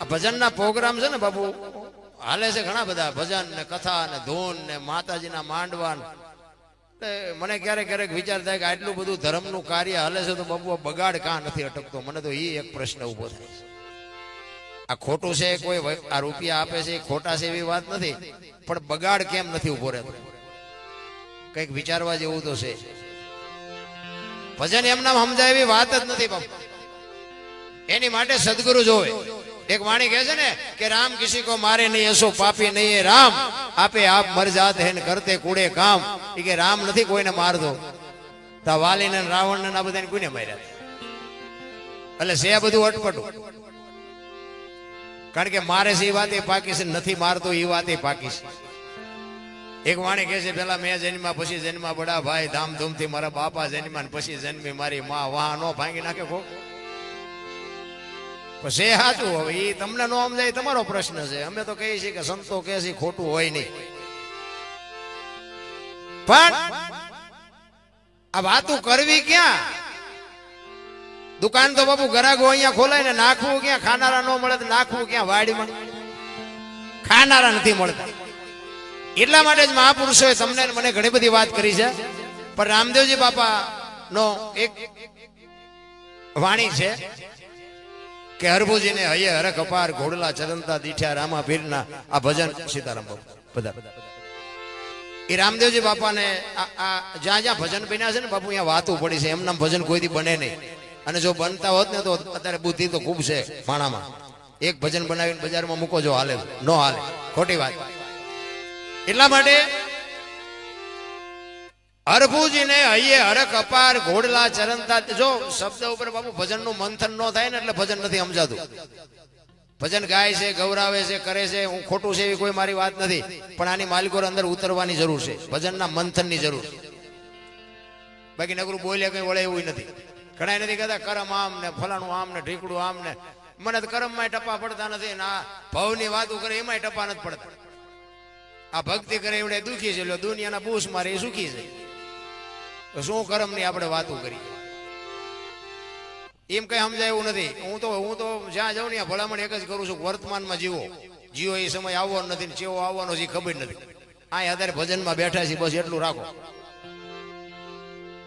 આ ભજનના પ્રોગ્રામ છે ને બાબુ હાલે છે ઘણા બધા, ભજન ને કથા ને ધૂન ને માતાજીના માંડવા મને ક્યારેક ક્યારેક વિચાર થાય કે આટલું બધું ધર્મનું કાર્ય હાલે છે તો બાબુ બગાડ કાં નથી અટકતો? મને તો એ એક પ્રશ્ન ઊભો થાય. આ ખોટું છે, કોઈ આ રૂપિયા આપે છે ખોટા છે એવી વાત નથી. પણ બગાડ કેમ નથી ઊભો રહેતો? કંઈક વિચારવા જેવું તો છે. ભજન એમના સમજાય એવી વાત જ નથી બાપુ. એની માટે સદગુરુ જોવે. એક વાણી કહે છે ને કે રામ કિસી કો મારે નહીં, એસો પાપી નહીં રામ. આપે આપ મર જાત હે કરતે કુડે કામ. એ કે રામ નથી કોઈને મારતો. તા વાલીને રાવણને આ બધાને કોઈને માર્યા? એટલે છે બધું અટપટું. કારણ કે મારે છે એ વાત પાકી છે નથી મારતો, એ વાત પાકી છે. એક વાણી કહે છે, પેલા મેં જન્મા પછી જન્મા બડા ભાઈ, ધામધૂમથી મારા બાપા જન્મા પછી જન્મી મારી માં. વાહ, નો ભાંગી નાખે કો એ સાચું હવે એ તમને નો સમજાય તમારો પ્રશ્ન છે. અમે તો કહીએ છીએ કે સંતો કહે છે ખોટું હોય નહીં. પણ આ વાતું કરવી ક્યાં? દુકાન તો બાપુ ગરાગો અહીંયા ખોલાય ને નાખવું ક્યાં? ખાનારા ન મળે નાખવું ક્યાં? વાડીમાં. ખાનારા નથી મળતા. એટલા માટે જ મહાપુરુષોએ તમને મને ઘણી બધી વાત કરી છે. પણ રામદેવજી બાપા નો એક વાણી છે. કે હરભુજીને હૈયે હરખ અપાર ઘોડલા ચરંતા દીઠ્યા રામા પીરના આ ભજન સીતારામ બધા. એ રામદેવજી બાપાને જ્યાં જ્યાં ભજન બન્યા છે ને બાપુ, અહીંયા વાતું પડી છે. એમના ભજન કોઈથી બને નહીં. અને જો બનતા હોત ને તો અત્યારે બુદ્ધિ તો ખૂબ છે માણામાં. એક ભજન બનાવીને બજારમાં મૂકો જો હાલે. નો હાલે. ખોટી વાત. એટલા માટે હરભુજીને અહીએ હરક અપાર, ઘોડલા ચરણતા. જો શબ્દ ઉપર બાપુ ભજનનું મંથન ન થાય ને એટલે ભજન નથી સમજાતું. ભજન ગાય છે, ગૌરાવે છે, કરે છે, હું ખોટું છે એવી કોઈ મારી વાત નથી. પણ આની માલિકો અંદર ઉતરવાની જરૂર છે. ભજનના મંથનની જરૂર છે. બાકી નગરું બોલે કઈ વળે એવું નથી. ઘણા નથી કહેતા, કરમ આમ ને, ફલાણું આમ ને, ઢીકડું આમ ને. મને તો કરમમાં ટપા પડતા નથી ને આ ભવની વાતો કરે એમાંય ટપા નથી પડતા. આ ભક્તિ કરે એવડે દુખી છે દુનિયાના બૂસ મારે એ સુખી છે. તો શું કરમની આપણે વાતો કરી એમ કઈ સમજાય એવું નથી. હું તો હું તો જ્યાં જાઉં ને ભલામણ એક જ કરું છું વર્તમાનમાં જીવો. જીવો એ સમય આવવાનો નથી ને ચેવો આવવાનો છે ખબર નથી. આ અત્યારે ભજનમાં બેઠા છે, બસ એટલું રાખો.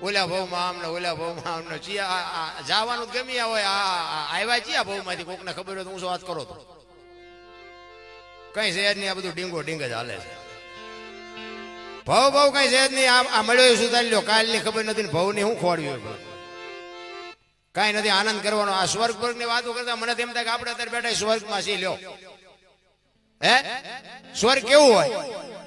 ઓલા ભાવમાં આમ ને ઓલા ભાવમાં આમ ને ચિયા જવાનું ગમી હોય? આ આ- આવ્યા ચિયા ભાવમાંથી? કોકને ખબર હોય તો હું શું વાત કરો તો? કઈ શહેરની આ બધું ડીંગો ડીંગ જ હાલે છે. ભાવ, ભવ કઈ છે નહીં. આ મળ્યો સુધારી લ્યો કાલની ખબર નથી ને હું ખોડ્યું કાંઈ નથી આનંદ કરવાનો. આ સ્વર્ગ વર્ગની વાતો કરતા મને તેમ થાય કે આપણે અત્યારે બેઠા સ્વર્ગમાં છીએ. લ્યો. હે? સ્વર્ગ કેવું હોય?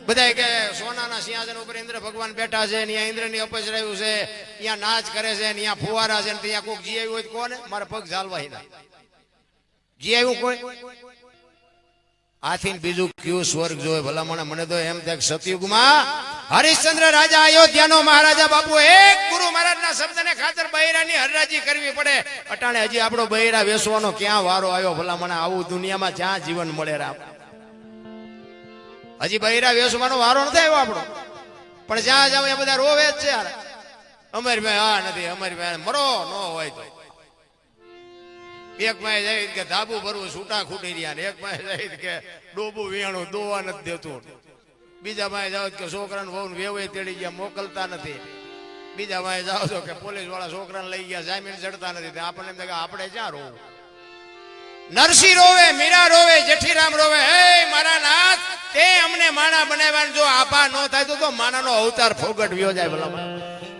બધા કે સોનાના સિંહાસન ઉપર ઇન્દ્ર ભગવાન બેઠા છે ને અહીંયા ઇન્દ્રની અપજ રહ્યું છે, ત્યાં નાચ કરે છે ને અહીંયા ફુવારા છે ને ત્યાં કોક જી આવ્યું હોય કોને? મારા પગ ઝાલવા ના જી આવ્યું કોઈ? આથી ને બીજું કયું સ્વર્ગ જોવે? ભલામણ, મને તો એમ થાય સતયુગમાં હરિશ્ચંદ્ર રાજા અયોધ્યાનો મહારાજા બાપુ, એક ગુરુ મહારાજના શબ્દને ખાતર બૈરાની હરરાજી કરવી પડે. અટાણે હજી આપણો બૈરા વેસવાનો ક્યાં વારો આવ્યો? ભલામણ આવું દુનિયામાં જ્યાં જીવન મળે રામ. હજી બૈરા વેસવાનો વારો નથી આવ્યો આપણો. પણ જ્યાં જાવ એ બધા રોવે જ છે અમારી ભાઈ, હા, નથી, અમર ભાઈ, મરો, ન હોય તો. એક માં જાય કે ધાબુ ભરવું, છૂટા ખૂટી રહ્યા ને. એક માં જઈ કે ડોબું વેણું, દોવા નથી દેતું. બીજા માં જાઓ કે છોકરાને વહુ વેવે તેડી ગયા, મોકલતા નથી. બીજા માં જાઓ છો કે પોલીસવાળા છોકરાને લઈ ગયા, જામીન ચડતા નથી. આપણને એમ કે આપણે ક્યાં રોવું? નરસિંહ રોવે, મીરા રોવે, જેઠીરામ રોવે, હે મારા નાથ, તે અમને માણા બનાવ્યા જો આપા ન થાય તો માણાનો અવતાર ફોગટવ્યો જાય ભલા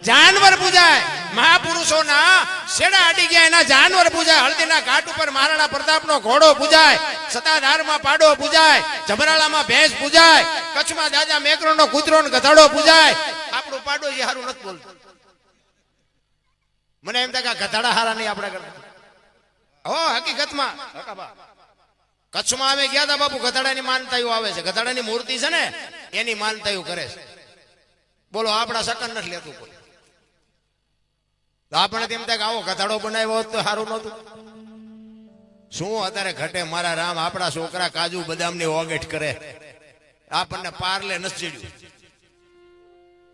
જાનવર પૂજાય. મહાપુરુષોના શેડા અડી ગયા, એના જાનવર પૂજાય હળદીના ઘાટ ઉપર મહારાણા પ્રતાપનો ઘોડો પૂજાય સતાધારમાં પાડો પૂજાય જબરાળામાં ભેંસ પૂજાય, કચ્છમાં દાદા મેકરોનો કૂતરો ને ગધાડો પૂજાય. આપણું પાડો જે હારું નથી બોલતું. મને એમ થાય કે ગધાડા હારા નહીં આપણે કરતા હો, હકીકતમાં. કચ્છમાં અમે ગયા હતા બાપુ, ગધાડાની માનતાયુ આવે છે. ગધાડાની મૂર્તિ છે ને, એની માનતાયું કરે છે. બોલો, આપણા સકન નથી લેતું કોઈ. તો આપણે તેમ થાય આવો ગધાડો બનાવ્યો હોત તો સારું નહોતું. શું અત્યારે ઘટે મારા રામ, આપણા છોકરા કાજુ બદામની ઓગેટ કરે. આપણને પારલે નથી ચડ્યું.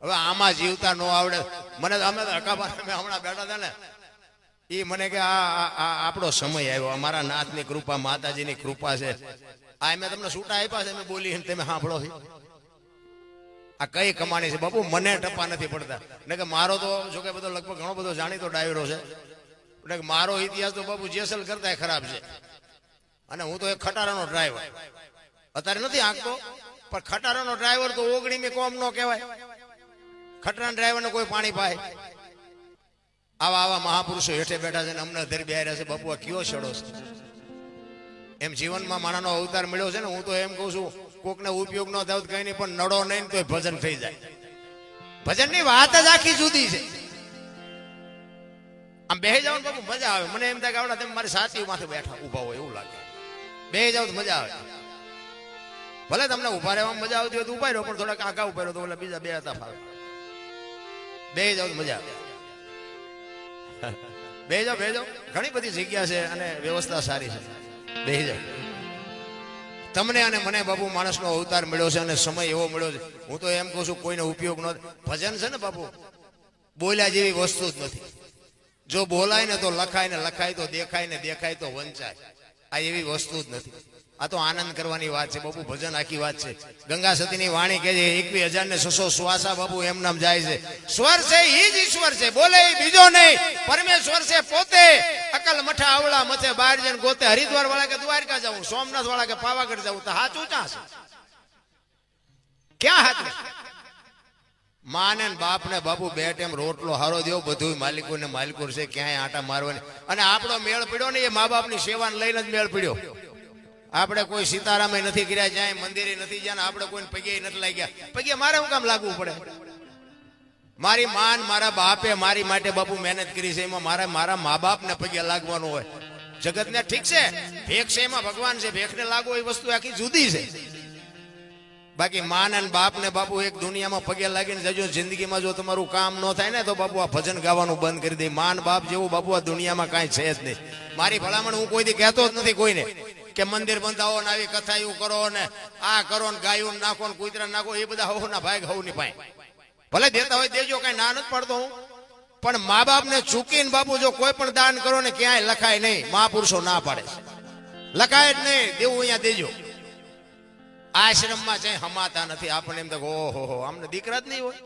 હવે આમાં જીવતા ન આવડે. મને અમે તો હકાબા અમે હમણાં બેઠા હતા ને. એ મને કે આ આપણો સમય આવ્યો. અમારા નાથની કૃપા, માતાજીની કૃપા છે. આ મેં તમને છૂટા આપ્યા છે, મેં બોલી તમે સાંભળો છો. આ કઈ કમાણી છે? બાપુ, મને ટપા નથી પડતા. ને કે મારો તો, જો કે બધો લગભગ ઘણો બધો જાણીતો ડાયરો છે. કે મારો ઇતિહાસ તો બાપુ જેસલ કરતા ખરાબ છે. અને હું તો એક ખટારાનો ડ્રાઈવર. અત્યારે નથી આંકતો, પણ ખટારાનો ડ્રાઈવર તો ઓગણી મેં કોમ નો કહેવાય. ખટારા ડ્રાઈવરને કોઈ પાણી પાય. આવા આવા મહાપુરુષો હેઠે બેઠા છે ને અમને ધરી બિહાર્યા છે. બાપુ, આ કયો છેડો છે? એમ જીવનમાં માણાનો અવતાર મળ્યો છે ને, હું તો એમ કહું છું કોકને ઉપયોગ ન થાય કઈ નહીં, પણ નડો નહીં તો ભજન થઈ જાય. ભજનની વાત જ આખી જુદી છે. આમ બે જાવ બાપુ, મજા આવે. મને એમ થાય કે આવડા મારી સાચી માથે બેઠા ઊભા હોય એવું લાગે. બે જાવ મજા આવે. ભલે તમને ઊભા રહેવામાં મજા આવતી હોય તો ઊભા રહ્યો પણ થોડાક આગા ઊભા રહ્યો તો ઓલા બીજા બે હતા ફાવે. બે જાવ મજા આવે. બે જાવ બે જાવ ઘણી બધી જગ્યા છે અને વ્યવસ્થા સારી છે. બે જાવ તમને અને મને બાપુ માણસનો અવતાર મળ્યો છે અને સમય એવો મળ્યો છે. હું તો એમ કહું છું, કોઈનો ઉપયોગ ન ભજન છે ને બાપુ? બોલ્યા જેવી વસ્તુ જ નથી. જો બોલાય ને તો લખાય ને લખાય, તો દેખાય ને દેખાય, તો વંચાય. આ એવી વસ્તુ જ નથી. આ તો આનંદ કરવાની વાત છે, બાપુ, ભજન આખી વાત છે. ગંગા સતીની વાણી કહે છે એકવીસ હજાર ને છસો શ્વાસા બાપુ, એમ જાય છે. સ્વર છે, ઈ જ ઈશ્વર છે, બોલે બીજો નહીં. પરમેશ્વર છે પોતે. અકલ મઠા, આવડા મથે, બહાર જઈને ગોતે. હરિદ્વાર વાળા કે દ્વારકા જવું સોમનાથ વાળા કે પાવાગઢ જવું તો હાચું ચા છે? ક્યાં હાથ માને ને બાપ ને બાપુ, બે ટાઈમ રોટલો હારો દેવો બધું માલિકો ને માલિકો છે, ક્યાંય આટા મારવાની. અને આપણો મેળ પડ્યો ને, એ મા બાપની સેવાને લઈને જ મેળ પડ્યો. આપણે કોઈ સીતારામે નથી કર્યા જ્યાં મંદિરે નથી જ્યાં આપણે કોઈને પગે નથી લાગ્યા. પગે મારે હું કામ લાગવું પડે? મારી માન મારા બાપે મારી માટે બાપુ મહેનત કરી છે, એમાં મારા મારા મા બાપને પગે લાગવાનું હોય. જગતને ઠીક છે? ભેખ છે એમાં ભગવાન છે, ભેખને લાગવો એ વસ્તુ આખી જુદી છે. બાકી માન અને બાપ ને બાપુ એક દુનિયામાં પગે લાગીને જજો, જિંદગીમાં જો તમારું કામ ન થાય ને તો બાપુ આ ભજન ગાવાનું બંધ કરી દે. માન બાપ જેવું બાપુ આ દુનિયામાં કાંઈ છે જ નહીં. મારી ભલામણ હું કોઈ દી કહેતો જ નથી કોઈને કે મંદિર બંધાવો ને આવી કથા એવું કરો ને આ કરો ને ગાયું નાખો ને કુતરા નાખો, એ બધા હોવ ના ભાઈ હવની ભાઈ ભલે દેતા હોય દેજો, કઈ ના નથી પડતો હું. પણ મા બાપ ને ચૂકીને બાપુ જો કોઈ પણ દાન કરો ને ક્યાંય લખાય નહીં. મહાપુરુષો ના પાડે. લખાય જ નહીં. દેવું અહીંયા દેજો. આશ્રમમાં છે, હમાતા નથી. આપણને એમ તો ઓહો, હો અમને દીકરા જ નહીં હોય.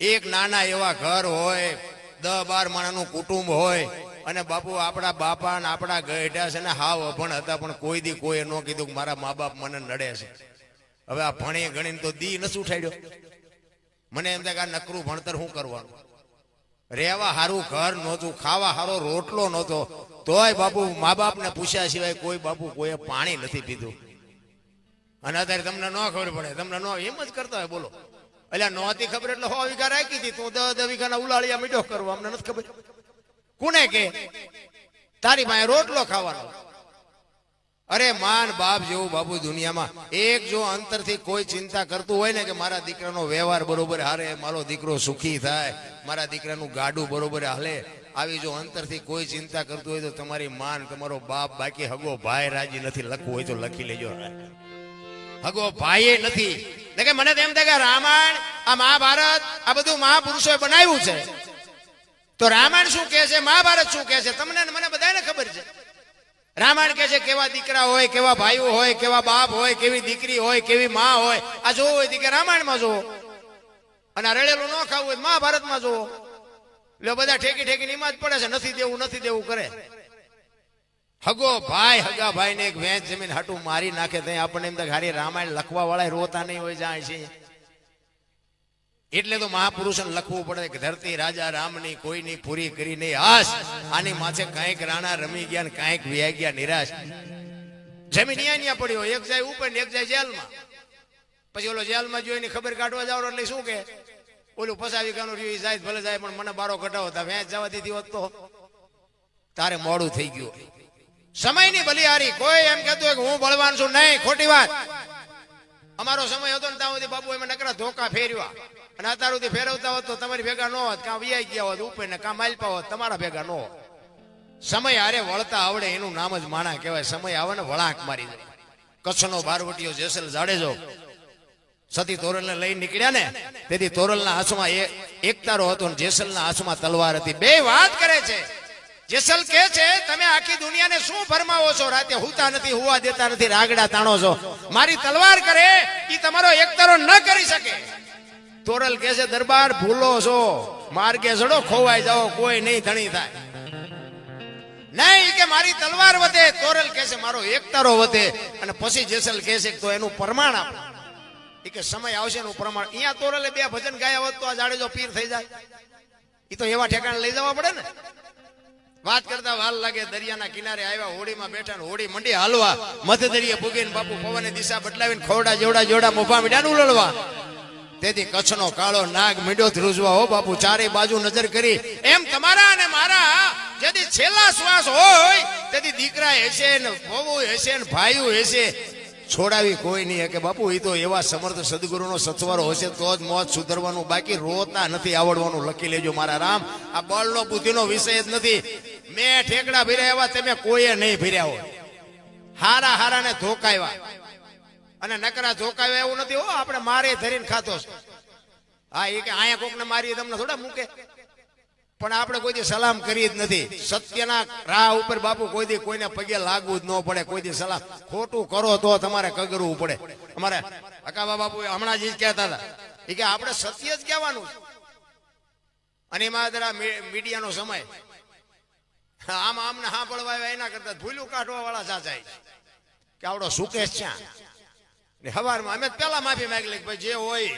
એક નાના એવા ઘર હોય દસ બાર માણાનું કુટુંબ હોય, અને બાપુ આપણા બાપા ને આપણા ગઢા છે ને હાવ અભણ હતા, પણ કોઈ દી કોઈ ન કીધું કે મારા મા બાપ મને નડે છે. હવે આ ભણી ગણીને તો દી નથી ઉઠાડ્યો. મને એમ થાય કે નકરું ભણતર શું કરવાનું? રહેવા સારું ઘર નહોતું, ખાવા સારો રોટલો નહોતો. તોય બાપુ મા બાપને પૂછ્યા સિવાય કોઈ બાપુ કોઈએ પાણી નથી પીધું. અને અત્યારે તમને ન ખબર પડે, તમને ન એમ જ કરતા હોય, બોલો. એટલે નહોતી ખબર એટલે હો વીઘા રાખી હતી, તું દસ દસ વીઘાના ઉલાળિયા મીઠો કરવો અમને નથી ખબર. કોને કે? તારી પાસે રોટલો ખાવાનો. અરે, માન બાપ જેવું બાપુ દુનિયામાં, એક જો અંતરથી કોઈ ચિંતા કરતું હોય ને કે મારા દીકરાનો વ્યવહાર બરોબર હારે મારો દીકરો સુખી થાય, મારા દીકરાનું ગાડું બરોબર હાલે, આવી જો અંતરથી કોઈ ચિંતા કરતું હોય તો તમારી માન, તમારો બાપ બાકી હગો ભાઈ રાજી નથી, લખવું હોય તો લખી લેજો. હગો ભાઈએ નથી. કે મને તો એમ થાય કે રામાયણ, આ મહાભારત, આ બધું મહાપુરુષોએ બનાવ્યું છે. તો રામાયણ શું કહે છે, મહાભારત શું કહે છે? તમને મને બધાને ખબર છે. રામાયણ કહે છે, કેવા દીકરા હોય, કેવા ભાઈઓ હોય, કેવા બાપ હોય, કેવી દીકરી હોય, કેવી માં હોય. આ જોવું હોય કે રામાયણમાં જોવો. અને આ રડેલું ન ખાવું હોય મહાભારતમાં જોવો. એટલે બધા ઠેકી ઠેકી એમાં જ પડે છે. નથી દેવું નથી દેવું, કરે. હગો ભાઈ, હગા ભાઈ ને એક વેચ જમીન હાટું મારી નાખે ત્યાં આપણને એમ તો ખાલી રામાયણ લખવા વાળા રોતા નહીં હોય, જાય છે. એટલે તો મહાપુરુષોને લખવું પડે કે ધરતી રાજા રામની કોઈની પૂરી કરી નહીં. આશ આની માથે કાંઈક રાણા રમી ગયા ને કાંઈક વ્યાઈ ગયા, નિરાશ. જમીન અહીંયા ન્યા પડ્યો એક જાય ઉપર ને એક જાય જેલમાં. પછી ઓલો જેલમાં જોઈને ખબર કાઢવા જાવ એટલે શું કે? ઓલું ફસાવી કાનું રહ્યું જાય ભલે જાય, પણ મને બારો કઢાવો. તા વેચ જવા દીધી હોત તો. તારે મોડું થઈ ગયું. સમયની બલિહારી કોઈ એમ કહેતું કે હું બળવાન છું, નહીં, ખોટી વાત. અમારો સમય હતો ને ત્યાં સુધી બાબુ એમાં નકરા ધોકા ફેરવા અને અત્યાર સુધી ફેરવતા હોત તો તમારી ભેગા ન હોત, કાં વિયાઈ ગયા હોત ઉપર ને કાં માલપા હોત, તમારા ભેગા ન હોત. સમય હારે વળતા આવડે એનું નામ જ માણા કહેવાય. સમય આવે ને વળાંક મારી દે. કચ્છનો બારવટીયો જેસલ જાડેજો સતી તોરલને લઈ નીકળ્યા ને, તેથી તોરલના હાથમાં એકતારો એક તારો હતો ને જેસલના હાથમાં તલવાર હતી. બે વાત કરે છે. જેસલ કે છે, તમે આખી દુનિયાને શું ફરમાવો છો? રાતે હુતા નથી, હુવા દેતા નથી, રાગડા તાણો છો. મારી તલવાર કરે, ઈ તમારો એક તારો ન કરી શકે. તોરલ કે છે, દરબાર ભૂલો છો, માર્ગે ચડો ખોવાઈ જાઓ, કોઈ નહીં ધણી થાય. નહીં કે મારી તલવાર વધે, તોરલ કે છે, મારો એક તારો વધે. અને પછી જેસલ કે છે, તો એનું પ્રમાણ આપો. એ કે, સમય આવશે એનું પ્રમાણ. અહીંયા તોરલે બે ભજન ગાયા હોત તો આ જાડેજો પીર થઈ જાય. એ તો એવા ઠેકાણે લઈ જવા પડે ને. વાત કરતા વાલ લાગે દરિયાના કિનારે આવ્યા, હોડીમાં બેઠા ને હોડી મંડી હાલવા. મધ દરિયે ભૂગીને બાપુ પવને દિશા બદલાવીને ખોડા જોડા જેવડા મોભા નું ઉલળવા. તેથી કચ્છનો કાળો નાગ મીડો ધ્રુજવા હો બાપુ, ચારે બાજુ નજર કરી. એમ તમારા અને મારા, જેથી છેલ્લા શ્વાસ હોય, તેથી દીકરા હશે ને વહુ હશે ને ભાઈ હશે. છોડાવી કોઈ નહીં. કે બાપુ એ તો એવા સમર્થ સદગુરુનો સથવારો હશે, તો જ મોત સુધરવાનું બાકી રોતા નથી. આવડવાનું લખી લેજો મારા રામ. આ બળનો બુદ્ધિનો વિષય જ નથી. મેં ઠેકડા ભીર્યા એવા તમે કોઈએ નહીં ભીર્યા હોય. હારા હારાને ધોકાવ્યા અને નકરા ધોકાવ્યા એવું નથી. હો, આપણે મારે ધરીને ખાતો હા એ કે અહીંયા કોકને મારી તમને થોડા મૂકે? પણ આપણે કોઈ દી સલામ કરી જ નથી. સત્યના રાહ ઉપર બાપુ કોઈ દી કોઈને પગે લાગવું જ ન પડે. કોઈ દી સલામ ખોટું કરો તો તમારે કગરવું પડે. અમારે અકાબા બાપુ હમણાં જ કહેતા હતા. કે આપણે સત્ય જ કહેવાનું અને એમાં જરા મીડિયાનો સમય. આમ આમને હા પડવા આવ્યા એના કરતા ભૂલું કાઢવા વાળા સાચાય કે આવડો સુકેશ છે ને હવારમાં અમે પેલા માફી માંગી લે ભાઈ જે હોય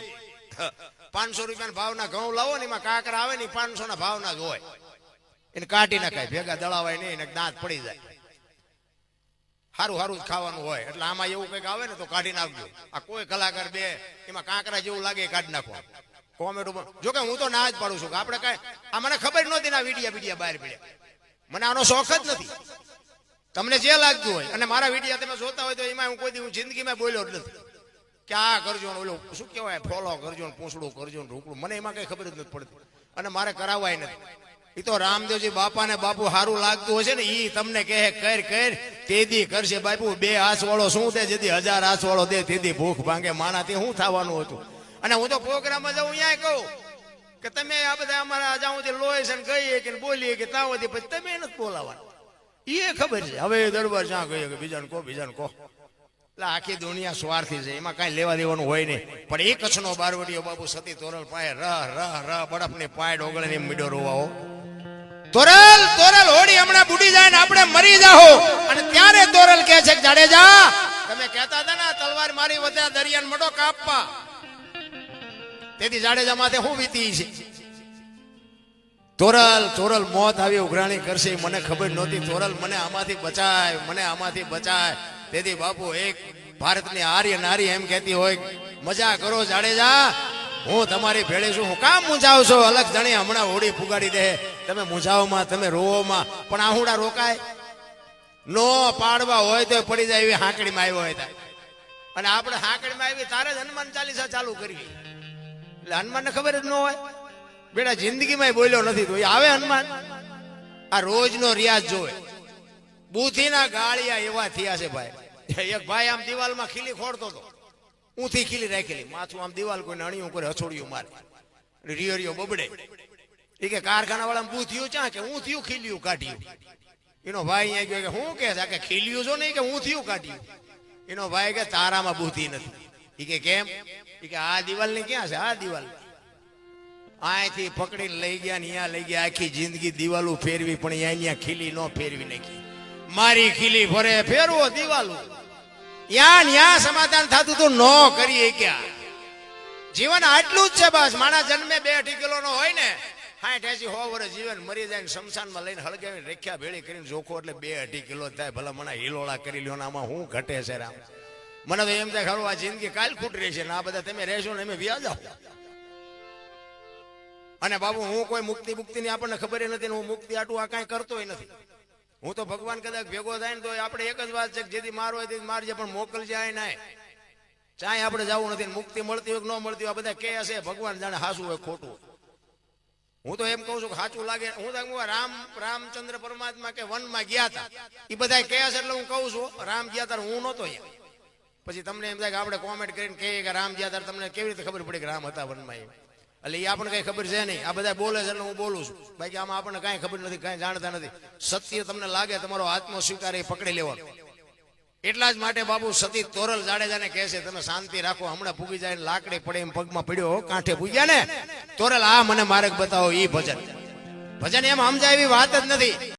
પાંચસો રૂપિયાના ભાવના ઘઉં લાવો ને એમાં કાંકરા આવે ને પાંચસો ના ભાવના જ હોય. એને કાઢી નાખાય, ભેગા દળાવાય નહીં દાંત પડી જાય. સારું સારું જ ખાવાનું હોય. એટલે આમાં એવું કંઈક આવે ને તો કાઢી નાખજો. આ કોઈ કલાકાર બે, એમાં કાંકરા જેવું લાગે કાઢી નાખો કોમેન્ટ જો કે હું તો ના જ પાડું છું કે આપણે કાંઈ, આ મને ખબર નહોતી ના વિડીયા વિડિયા બહાર પડ્યા. મને આનો શોખ જ નથી. તમને જે લાગતું હોય, અને મારા વિડિયા તમે જોતા હોય તો એમાં હું કોઈ હું જિંદગીમાં બોલ્યો જ નથી. કે આ કરજો ને ઓલું, શું કહેવાય, ફોલો કરજો ને પૂંછડું કરજો ને રોકડું મને એમાં કઈ ખબર જ નથી પડતી. અને મારે કરાવવાય નથી. એ તો રામદેવજી બાપા ને બાપુ સારું લાગતું હશે ને એ તમને કહે, કર કર, તેદી કરશે બાપુ, બે હાથ વાળો શું દે જેથી હજાર હાથ વાળો દે તેથી ભૂખ ભાંગે માનાથી શું થવાનું હતું? અને હું તો પ્રોગ્રામમાં જાઉં અહીંયા કહું કે તમે આ બધા અમારા જાઉંથી લોહી છે ને કહીએ કે બોલીએ કે સુધી પછી તમે નથી બોલાવવાના. એ ખબર છે. હવે દરબાર જ્યાં કહીએ કે બીજાને કહો બીજાને કહો. એટલે આખી દુનિયા સ્વાર્થી છે, એમાં કાંઈ લેવા દેવાનું હોય નહીં. પણ એક કચ્છનો બારવટીયો બાપુ સતી તોરલ પાય રહ રહ રહ બરફની પાય ડોગળે ને મીડો રોવાઓ તોરલ તોરલ, હોડી હમણાં બુડી જાય ને આપણે મરી જાહો. અને ત્યારે તોરલ કહે છે જાડેજા તમે કહેતા હતા ને તલવાર મારી વધ્યા દરિયાન મડો કાપવા. તેથી જાડેજા માથે હું વીતી છે. તોરલ તોરલ મોત આવી ઉઘરાણી કરશે, મને ખબર નહોતી. તોરલ મને આમાંથી બચાય, મને આમાંથી બચાય. તેથી બાપુ, એક ભારતની આર્ય નારી એમ કહેતી હોય, મજા કરો જાડેજા, હું તમારી ભેળે છું. હું કામ મૂંઝાવ છો. અલગ જણી હમણાં હોડી ફુગાડી દે. તમે મૂંઝાવમાં તમે રોવોમાં પણ આહુડા રોકાય. નો પાડવા હોય તો પડી જાય એવી હાંકડીમાં આવ્યો હોય અને આપણે હાંકડીમાં આવી તારે જ હનુમાન ચાલીસા ચાલુ કરવી એટલે હનુમાનને ખબર જ ન હોય. બેટા, જિંદગીમાં બોલ્યો નથી તો આવે હનુમાન. આ રોજનો રિયાઝ જોવે. બુથીના ગાળિયા એવા થયા છે ભાઈ. એક ભાઈ આમ દિવાલમાં ખીલી ખોડતો હતો. ઊંથી ખીલી રાખેલી. માથું આમ દિવાલ કોઈ અણિયું કરે હસોડિયું મારે. રિયરિયો રિયો રિયો બબડે. એ કે કારખાના વાળા બુથિયું ચા કે હું થયું ખીલ્યું કાઢ્યું. એનો ભાઈ અહીંયા ગયો કે હું કે છે? કે ખીલ્યું છો નહીં કે હું થયું કાઢ્યું. એનો ભાઈ કે તારામાં બુદ્ધિ નથી. એ કે કેમ? એ કે આ દિવાલ ને ક્યાં છે? આ દિવાલ. અહીંથી પકડીને લઈ ગયા ને અહીંયા લઈ ગયા. આખી જિંદગી દિવાલો ફેરવી, પણ અહીંયા ખીલી ન ફેરવી નાખી. મારી ખીલી ફરે ફેરવો દિવાલો. યા ન્યા સમાધાન થતું તો, ન કરીએ ક્યાં? જીવન આટલું જ છે બસ. માણસ જન્મે બે અઢી કિલો નો હોય ને સાઠ એસી હો વર્ષ જીવન મરી જાય શમશાનમાં લઈને હળગાવીને રેખ્યા ભેળી કરીને જોખો એટલે બે અઢી કિલો થાય. ભલા મને હિલોળા કરી લ્યો આમાં હું ઘટે છે રામ. મને તો એમ થાય ખરું, આ જિંદગી કાલ ખૂટ રહી છે ને આ બધા તમે રહેશો ને અમે વ્યા જાઓ અને બાબુ, હું કોઈ મુક્તિ મુક્તિ ની આપણને ખબર નથી હું મુક્તિ આટું આ કાંઈ કરતોય નથી. હું તો ભગવાન કદાચ ભેગો થાય ને તો આપણે એક જ વાત છે કે જેથી મારો હોય તેથી મારજે, પણ મોકલજે આય નાય. ચાય આપણે જવું નથી મુક્તિ મળતી હોય કે ન મળતી હોય બધા કે હશે ભગવાન જાણે હાસું હોય, ખોટું હું તો એમ કહું છું કે સાચું લાગે. હું તો રામ, રામચંદ્ર પરમાત્મા કે વનમાં ગયા હતા એ બધા કહે છે એટલે હું કહું છું, રામ ગયા તાર હું નહોતો અહીંયા. પછી તમને એમ થાય કે આપણે કોમેન્ટ કરીને કહીએ કે રામ ગયા ત્યારે તમને કેવી રીતે ખબર પડી કે રામ હતા વનમાં એ એટલે એ આપણને કઈ ખબર છે નહીં. આ બધા બોલે છે એટલે હું બોલું છું. બાકી આમાં આપણને કાંઈ ખબર નથી, કાંઈ જાણતા નથી. સત્ય તમને લાગે, તમારો આત્મ સ્વીકાર પકડી લેવાનો. એટલા જ માટે બાબુ સતી તોરલ જાડેજાને કહે છે તમે શાંતિ રાખો, હમણાં પૂગી જાય લાકડી પડે એમ પગમાં પડ્યો કાંઠે પૂગ્યા ને? તોરલ, આ મને માર્ગ બતાવો એ ભજન. ભજન એમ સમજાય એવી વાત જ નથી.